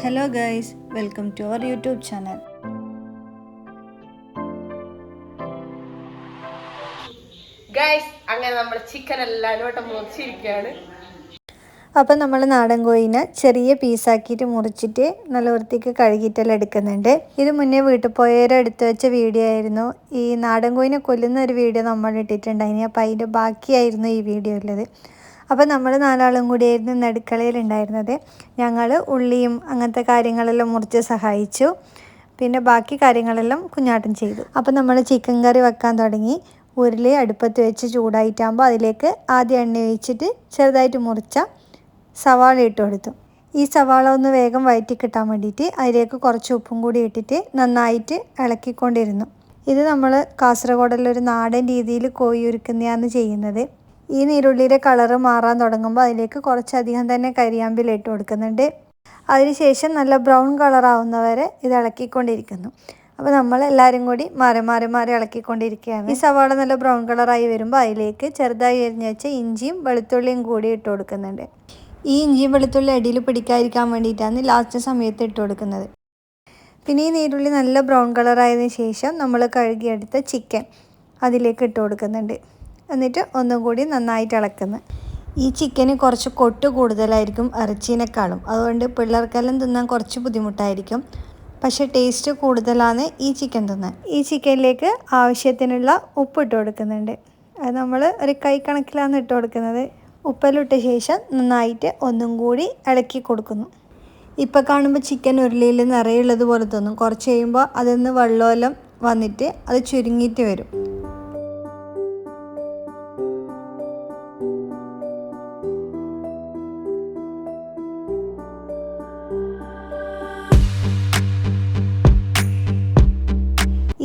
Hello guys welcome to our YouTube channel guys അങ്ങനെ നമ്മൾ chicken എല്ലാം വട്ടം മുറിച്ചിരിക്കുകയാണ്. അപ്പം നമ്മൾ നാടൻ കോഴിനെ ചെറിയ പീസാക്കിയിട്ട് മുറിച്ചിട്ട് നല്ല വൃത്തിക്ക് കഴുകിയിട്ടെല്ലാം എടുക്കുന്നുണ്ട്. ഇത് മുന്നേ വീട്ടിൽ പോയവരെ എടുത്തു വെച്ച വീഡിയോ ആയിരുന്നു. ഈ നാടൻ കോഴിനെ കൊല്ലുന്ന ഒരു വീഡിയോ നമ്മൾ ഇട്ടിട്ടുണ്ടായിരുന്നു അപ്പം അതിന്റെ ബാക്കിയായിരുന്നു ഈ വീഡിയോ ഉള്ളത്. അപ്പോൾ നമ്മൾ നാലാളും കൂടിയായിരുന്നു ഇന്ന് അടുക്കളയിലുണ്ടായിരുന്നത് ഞങ്ങൾ ഉള്ളിയും അങ്ങനത്തെ കാര്യങ്ങളെല്ലാം മുറിച്ച് സഹായിച്ചു. പിന്നെ ബാക്കി കാര്യങ്ങളെല്ലാം കുഞ്ഞാട്ടം ചെയ്തു. അപ്പോൾ നമ്മൾ ചിക്കൻ കറി വെക്കാൻ തുടങ്ങി. ഉരുളി അടുപ്പത്ത് വെച്ച് ചൂടായിട്ടാകുമ്പോൾ അതിലേക്ക് ആദ്യം എണ്ണ ഒഴിച്ചിട്ട് ചെറുതായിട്ട് മുറിച്ച സവാള ഇട്ട് കൊടുത്തു. ഈ സവാള ഒന്ന് വേഗം വയറ്റി കിട്ടാൻ വേണ്ടിയിട്ട് അതിലേക്ക് കുറച്ച് ഉപ്പും കൂടി ഇട്ടിട്ട് നന്നായിട്ട് ഇളക്കിക്കൊണ്ടിരുന്നു. ഇത് നമ്മൾ കാസർഗോഡിലൊരു നാടൻ രീതിയിൽ കോഴി ഉരുക്കുന്നതാണ് ചെയ്യുന്നത്. ഈ നീരുള്ളിയുടെ കളറ് മാറാൻ തുടങ്ങുമ്പോൾ അതിലേക്ക് കുറച്ചധികം തന്നെ കരിയാമ്പിൽ ഇട്ട് കൊടുക്കുന്നുണ്ട്. അതിനുശേഷം നല്ല ബ്രൗൺ കളറാവുന്നവരെ ഇത് ഇളക്കിക്കൊണ്ടിരിക്കുന്നു. അപ്പോൾ നമ്മൾ എല്ലാവരും കൂടി മാറി മാറി മാറി ഇളക്കിക്കൊണ്ടിരിക്കുകയാണ്. ഈ സവാള നല്ല ബ്രൗൺ കളറായി വരുമ്പോൾ അതിലേക്ക് ചെറുതായി എരിഞ്ഞ് വെച്ച ഇഞ്ചിയും വെളുത്തുള്ളിയും കൂടി ഇട്ട് കൊടുക്കുന്നുണ്ട്. ഈ ഇഞ്ചിയും വെളുത്തുള്ളി അടിയിൽ പിടിക്കാതിരിക്കാൻ വേണ്ടിയിട്ടാണ് ലാസ്റ്റ് സമയത്ത് ഇട്ട് കൊടുക്കുന്നത്. പിന്നെ ഈ നീരുള്ളി നല്ല ബ്രൗൺ കളറായതിനു ശേഷം നമ്മൾ കഴുകിയെടുത്ത ചിക്കൻ അതിലേക്ക് ഇട്ട് കൊടുക്കുന്നുണ്ട്. എന്നിട്ട് ഒന്നും കൂടി നന്നായിട്ട് ഇളക്കുന്നു ഈ ചിക്കന് കുറച്ച് കൊട്ട് കൂടുതലായിരിക്കും ഇറച്ചീനേക്കാളും അതുകൊണ്ട് പിള്ളേർക്കെല്ലാം തിന്നാൻ കുറച്ച് ബുദ്ധിമുട്ടായിരിക്കും. പക്ഷേ ടേസ്റ്റ് കൂടുതലാണ് ഈ ചിക്കൻ തിന്നാൻ. ഈ ചിക്കനിലേക്ക് ആവശ്യത്തിനുള്ള ഉപ്പ് ഇട്ട് കൊടുക്കുന്നുണ്ട്. അത് നമ്മൾ ഒരു കൈ കണക്കിലാണ് ഇട്ട് കൊടുക്കുന്നത്. ഉപ്പലിട്ട ശേഷം നന്നായിട്ട് ഒന്നും കൂടി ഇളക്കി കൊടുക്കുന്നു. ഇപ്പോൾ കാണുമ്പോൾ ചിക്കൻ ഉരുളിയിൽ നിറയുള്ളത് പോലെ തോന്നും. കുറച്ച് കഴിയുമ്പോൾ അതിൽ നിന്ന് വെള്ളമെല്ലാം വന്നിട്ട് അത് ചുരുങ്ങിയിട്ട് വരും.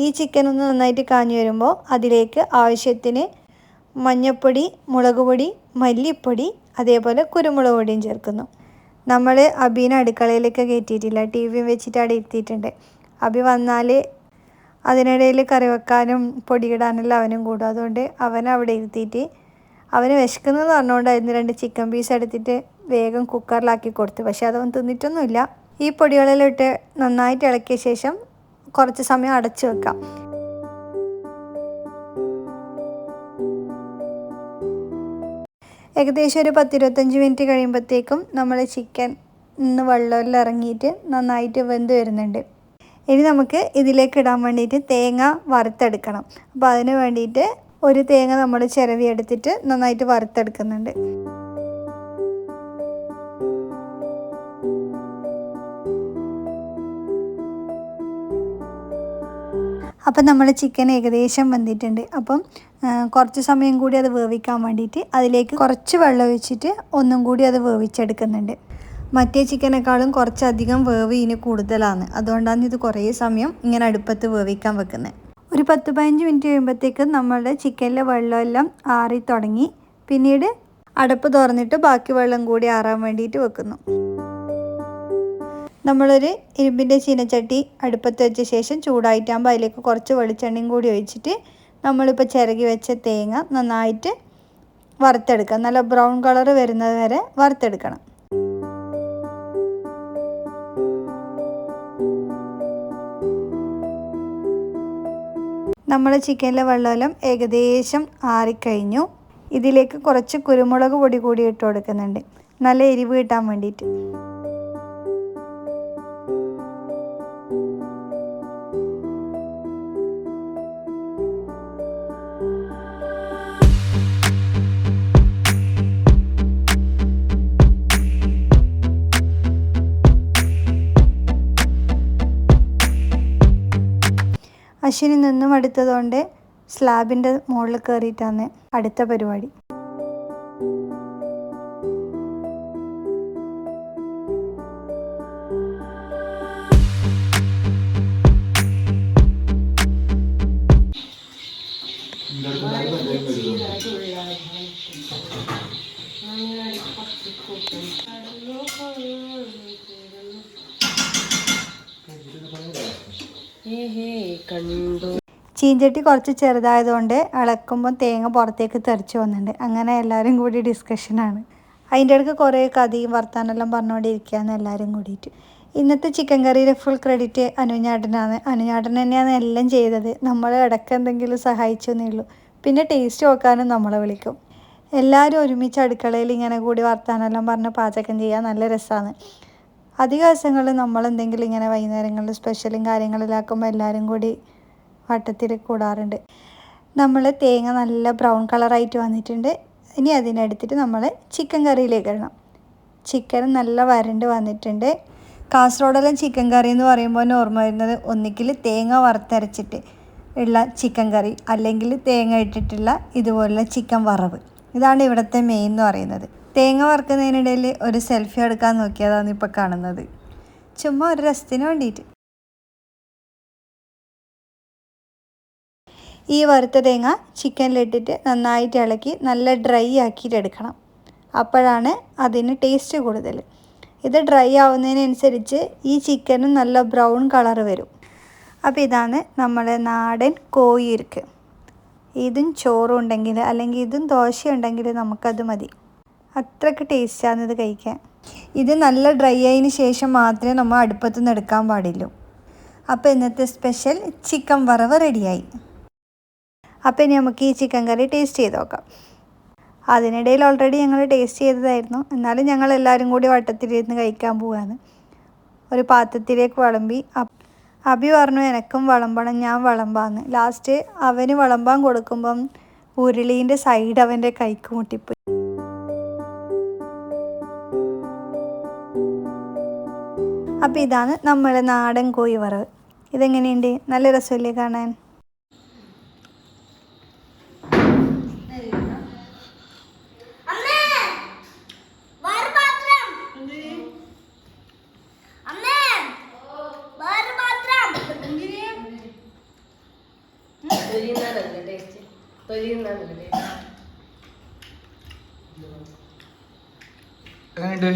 ഈ ചിക്കൻ ഒന്ന് നന്നായിട്ട് കാഞ്ഞു വരുമ്പോൾ അതിലേക്ക് ആവശ്യത്തിന് മഞ്ഞൾപ്പൊടി മുളക് പൊടി മല്ലിപ്പൊടി അതേപോലെ കുരുമുളക് പൊടിയും ചേർക്കുന്നു. നമ്മൾ അബീനെ അടുക്കളയിലേക്ക് കയറ്റിയിട്ടില്ല. ടി വി വെച്ചിട്ട് അവിടെ ഇരുത്തിയിട്ടുണ്ട് അബി വന്നാൽ അതിനിടയിൽ കറി വെക്കാനും പൊടിയിടാനെല്ലാം അവനും കൂടും. അതുകൊണ്ട് അവൻ അവിടെ ഇരുത്തിയിട്ട് അവന് വിശക്കുന്നതെന്ന് പറഞ്ഞുകൊണ്ടായിരുന്നു രണ്ട് ചിക്കൻ പീസ് എടുത്തിട്ട് വേഗം കുക്കറിലാക്കി കൊടുത്തു. പക്ഷേ അതൊന്നും തിന്നിട്ടൊന്നുമില്ല. ഈ പൊടികളെല്ലാം ഇട്ട് നന്നായിട്ട് ഇളക്കിയ ശേഷം കുറച്ച് സമയം അടച്ചു വെക്കാം. ഏകദേശം ഒരു പത്തിരുപത്തഞ്ച് മിനിറ്റ് കഴിയുമ്പോഴത്തേക്കും നമ്മൾ ചിക്കൻ ഇന്ന് വെള്ളമെല്ലാം ഇറങ്ങിയിട്ട് നന്നായിട്ട് വെന്ത് വരുന്നുണ്ട്. ഇനി നമുക്ക് ഇതിലേക്ക് ഇടാൻ വേണ്ടിയിട്ട് തേങ്ങ വറുത്തെടുക്കണം. അപ്പോൾ അതിന് വേണ്ടിയിട്ട് ഒരു തേങ്ങ നമ്മൾ ചിരവി എടുത്തിട്ട് നന്നായിട്ട് വറുത്തെടുക്കുന്നുണ്ട്. അപ്പം നമ്മൾ ചിക്കൻ ഏകദേശം വന്നിട്ടുണ്ട് അപ്പം കുറച്ച് സമയം കൂടി അത് വേവിക്കാൻ വേണ്ടിയിട്ട് അതിലേക്ക് കുറച്ച് വെള്ളം ഒഴിച്ചിട്ട് ഒന്നും കൂടി അത് വേവിച്ചെടുക്കുന്നുണ്ട്. മറ്റേ ചിക്കനേക്കാളും കുറച്ചധികം വേവ് ഇനി കൂടുതലാണ്. അതുകൊണ്ടാണ് ഇത് കുറേ സമയം ഇങ്ങനെ അടുപ്പത്ത് വേവിക്കാൻ വെക്കുന്നത്. ഒരു പത്ത് പതിനഞ്ച് മിനിറ്റ് കഴിയുമ്പോഴത്തേക്ക് നമ്മളുടെ ചിക്കനിലെ വെള്ളമെല്ലാം ആറി തുടങ്ങി പിന്നീട് അടപ്പ് തുറന്നിട്ട് ബാക്കി വെള്ളം കൂടി ആറാൻ വേണ്ടിയിട്ട് വെക്കുന്നു. നമ്മളൊരു ഇരുമ്പിന്റെ ചീനച്ചട്ടി അടുപ്പത്ത് വെച്ച ശേഷം ചൂടായിട്ടാകുമ്പോൾ അതിലേക്ക് കുറച്ച് വെളിച്ചെണ്ണയും കൂടി ഒഴിച്ചിട്ട് നമ്മളിപ്പോൾ ചിരകി വെച്ച തേങ്ങ നന്നായിട്ട് വറുത്തെടുക്കുക. നല്ല ബ്രൗൺ കളർ വരുന്നത് വരെ വറുത്തെടുക്കണം. നമ്മൾ ചിക്കനിലെ വെള്ളമെല്ലാം ഏകദേശം ആറിക്കഴിഞ്ഞു. ഇതിലേക്ക് കുറച്ച് കുരുമുളക് പൊടി കൂടി ഇട്ട് കൊടുക്കുന്നുണ്ട്. നല്ല എരിവ് കിട്ടാൻ വേണ്ടിയിട്ട്. അശ്വിനി നിന്നും അടുത്തതുകൊണ്ട് സ്ലാബിന്റെ മുകളിൽ കയറിയിട്ടാണ് അടുത്ത പരിപാടി. ചീഞ്ചട്ടി കുറച്ച് ചെറുതായതുകൊണ്ട് ഇളക്കുമ്പോൾ തേങ്ങ പുറത്തേക്ക് തെറിച്ച് വന്നിട്ടുണ്ട്. അങ്ങനെ എല്ലാവരും കൂടി ഡിസ്കഷനാണ് അതിന്റെ ഇടയ്ക്ക് കുറേ കഥയും വർത്താനെല്ലാം പറഞ്ഞുകൊണ്ടിരിക്കുകയാണ് എല്ലാവരും കൂടിയിട്ട്. ഇന്നത്തെ ചിക്കൻ കറിയിലെ ഫുൾ ക്രെഡിറ്റ് അനുഞ്ഞാട്ടനാണ്. അനുഞ്ഞാട്ടൻ തന്നെയാണ് എല്ലാം ചെയ്തത്. നമ്മൾ ഇടയ്ക്ക് എന്തെങ്കിലും സഹായിച്ചെന്നേ ഉള്ളൂ. പിന്നെ ടേസ്റ്റ് നോക്കാനും നമ്മളെ വിളിക്കും. എല്ലാവരും ഒരുമിച്ച് അടുക്കളയിൽ ഇങ്ങനെ കൂടി വർത്താനെല്ലാം പറഞ്ഞ് പാചകം ചെയ്യാൻ നല്ല രസമാണ്. അധിക ദിവസങ്ങളിൽ നമ്മളെന്തെങ്കിലും ഇങ്ങനെ വൈകുന്നേരങ്ങളിൽ സ്പെഷ്യലും കാര്യങ്ങളിലാക്കുമ്പോൾ എല്ലാവരും കൂടി വട്ടത്തിൽ കൂടാറുണ്ട്. നമ്മൾ തേങ്ങ നല്ല ബ്രൗൺ കളറായിട്ട് വന്നിട്ടുണ്ട്. ഇനി അതിനെടുത്തിട്ട് നമ്മൾ ചിക്കൻ കറിയിലേക്ക് ഇടണം. ചിക്കൻ നല്ല വരണ്ട് വന്നിട്ടുണ്ട്. കാസർഗോഡെല്ലാം ചിക്കൻ കറി എന്ന് പറയുമ്പോൾ ഓർമ്മ വരുന്നത് ഒന്നിക്കിൽ തേങ്ങ വറുത്തരച്ചിട്ട് ഉള്ള ചിക്കൻ കറി അല്ലെങ്കിൽ തേങ്ങ ഇട്ടിട്ടുള്ള ഇതുപോലുള്ള ചിക്കൻ വറവ്. ഇതാണ് ഇവിടുത്തെ മെയിൻ എന്ന് പറയുന്നത്. തേങ്ങ വറുക്കുന്നതിനിടയിൽ ഒരു സെൽഫി എടുക്കാൻ നോക്കിയതാണ് ഇപ്പോൾ കാണുന്നത്. ചുമ്മാ ഒരു രസത്തിന് വേണ്ടിയിട്ട്. ഈ വറുത്ത തേങ്ങ ചിക്കനിലിട്ടിട്ട് നന്നായിട്ട് ഇളക്കി നല്ല ഡ്രൈ ആക്കിയിട്ട് എടുക്കണം. അപ്പോഴാണ് അതിന് ടേസ്റ്റ് കൂടുതൽ ഇത് ഡ്രൈ ആവുന്നതിനനുസരിച്ച് ഈ ചിക്കനും നല്ല ബ്രൗൺ കളർ വരും. അപ്പോൾ ഇതാണ് നമ്മുടെ നാടൻ കോഴിയിരിക്ക്. ഇതും ചോറും ഉണ്ടെങ്കിൽ അല്ലെങ്കിൽ ഇതും ദോശ ഉണ്ടെങ്കിൽ നമുക്കത് മതി. അത്രയ്ക്ക് ടേസ്റ്റാണ് ഇത് കഴിക്കാൻ. ഇത് നല്ല ഡ്രൈ ആയതിന് ശേഷം മാത്രമേ നമ്മൾ അടുപ്പത്തു നിന്ന് എടുക്കാൻ പാടുള്ളൂ അപ്പോൾ ഇന്നത്തെ സ്പെഷ്യൽ ചിക്കൻ വറവ് റെഡിയായി. അപ്പോൾ ഇനി നമുക്ക് ഈ ചിക്കൻ കറി ടേസ്റ്റ് ചെയ്ത് നോക്കാം. അതിനിടയിൽ ഓൾറെഡി ഞങ്ങൾ ടേസ്റ്റ് ചെയ്തതായിരുന്നു. എന്നാലും ഞങ്ങൾ എല്ലാവരും കൂടി വട്ടത്തിലിരുന്ന് കഴിക്കാൻ പോവുകയാണ്. ഒരു പാത്രത്തിലേക്ക് വിളമ്പി അഭി പറഞ്ഞു എനക്കും വിളമ്പണം ഞാൻ വിളമ്പാന്ന്. ലാസ്റ്റ് അവന് വിളമ്പാൻ കൊടുക്കുമ്പം ഉരുളീന്റെ സൈഡ് അവന്റെ കൈക്ക് മുട്ടിപ്പോയി. അപ്പോൾ ഇതാണ് നമ്മുടെ നാടൻ കോഴി വറവ് ഇതെങ്ങനെയുണ്ട്? നല്ല രസമല്ലേ കാണാൻ? തൊലിയുന്നതല്ലേ ടേസ്റ്റ് തൊലിയുന്നതല്ലേ ടേസ്റ്റ് എങ്ങനെയുണ്ട്?